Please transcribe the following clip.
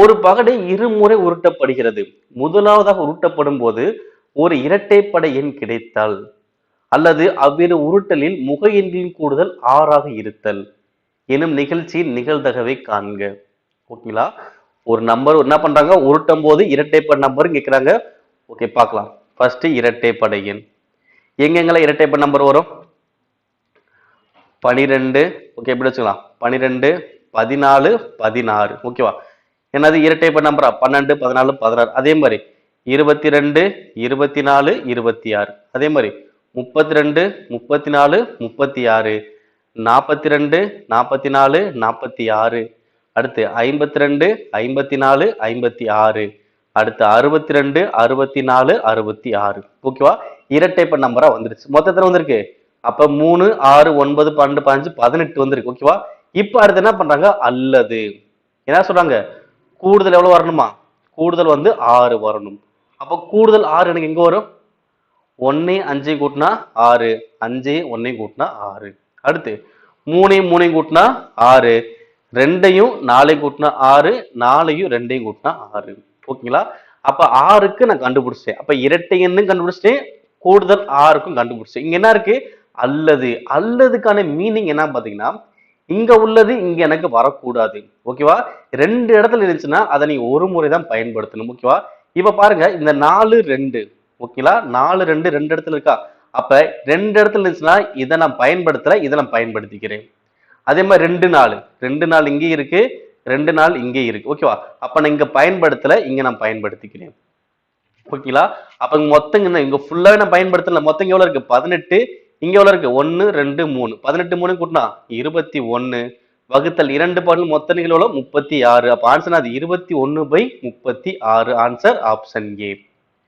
ஒரு பகடு இருமுறை உருட்டப்படுகிறது. முதலாவதாக உருட்டப்படும் போது ஒரு இரட்டைப்படை எண் கிடைத்தால் அல்லது அவ்விரு உருட்டலில் முக எண்களின் கூடுதல் ஆறாக இருத்தல் எனும் நிகழ்ச்சியின் நிகழ்தகவை காண்க. ஓகேங்களா ஒரு நம்பர் என்ன பண்றாங்க? உருட்டும் போது இரட்டைப்படை நம்பர் கேட்குறாங்க ஓகே பார்க்கலாம். ஃபர்ஸ்ட் இரட்டைப்படை எண். எங்கெங்கெல்லாம் இரட்டைப்படை நம்பர் வரும்? பனிரெண்டு. ஓகே எப்படி வச்சுக்கலாம்? பனிரெண்டு பதினாலு பதினாறு. ஓகேவா என்னது? இரட்டைப்படை நம்பரா பன்னெண்டு பதினாலு பதினாறு. அதே மாதிரி இருபத்தி ரெண்டு இருபத்தி நாலு இருபத்தி ஆறு அதே மாதிரி முப்பத்தி ரெண்டு முப்பத்தி நாலு முப்பத்தி ஆறு நாற்பத்தி ரெண்டு நாற்பத்தி நாலு நாற்பத்தி ஆறு அடுத்து ஐம்பத்தி ரெண்டு ஐம்பத்தி நாலு ஐம்பத்தி ஆறு அடுத்து அறுபத்தி ரெண்டு அறுபத்தி நாலு அறுபத்தி ஆறு ஓகேவா இரட்டைப்ப நம்பரா வந்துருச்சு. மொத்தத்தில் வந்திருக்கு? அப்ப மூணு ஆறு ஒன்பது பன்னெண்டு பதினஞ்சு பதினெட்டு வந்திருக்கு. ஓகேவா இப்போ அடுத்து என்ன பண்றாங்க? அல்லது. என்ன சொல்றாங்க? கூடுதல் எவ்வளோ வரணுமா? கூடுதல் வந்து ஆறு வரணும். அப்போ கூடுதல் ஆறு எனக்கு எங்கே வரும்? ஒன்றே அஞ்சையும் கூட்டினா ஆறு. அஞ்சு ஒன்றையும் கூட்டினா ஆறு. அடுத்து மூணையும் மூணையும் கூட்டினா ஆறு. ரெண்டையும் நாலையும் கூட்டினா ஆறு. நாலையும் ரெண்டையும் கூட்டினா ஆறு. ஓகேங்களா? அப்போ ஆறுக்கு நான் கண்டுபிடிச்சேன் அப்போ இரட்டை எண்ணும் கண்டுபிடிச்சிட்டேன். கூடுதல் ஆறுக்கும் கண்டுபிடிச்சேன் இங்கே என்ன இருக்கு? அல்லது. அல்லதுக்கான மீனிங் என்ன பார்த்தீங்கன்னா இங்க உள்ளது இங்க எனக்கு வரக்கூடாது. ஓகேவா? ரெண்டு இடத்துல இருந்துச்சுன்னா அதை நீ ஒரு முறை தான் பயன்படுத்தணும். ஓகேவா? இப்ப பாருங்க இந்த நாலு ரெண்டு. ஓகேங்களா நாலு ரெண்டு ரெண்டு இடத்துல இருக்கா? அப்ப ரெண்டு இடத்துல இருந்துச்சுன்னா இதை நான் பயன்படுத்தல இதை நான் பயன்படுத்திக்கிறேன். அதே மாதிரி ரெண்டு நாள் ரெண்டு நாள் இங்கே இருக்கு ரெண்டு நாள் இங்கே இருக்கு. ஓகேவா? அப்ப நான் இங்க பயன்படுத்தல இங்க நான் பயன்படுத்திக்கிறேன். ஓகேங்களா அப்ப இங்க மொத்தம் இங்க ஃபுல்லாவே நான் பயன்படுத்தல. மொத்தம் எவ்வளவு இருக்கு? பதினெட்டு. இங்கே உள்ள இருக்கு? ஒன்று ரெண்டு மூணு. பதினெட்டு மூணு கூட்டினா இருபத்தி ஒன்று வகுத்தல் இரண்டு பாடல் மொத்த நிகழ்வு முப்பத்தி ஆறு. அப்போ ஆன்சர் அது இருபத்தி ஒன்று பை முப்பத்தி ஆறு. Answer option A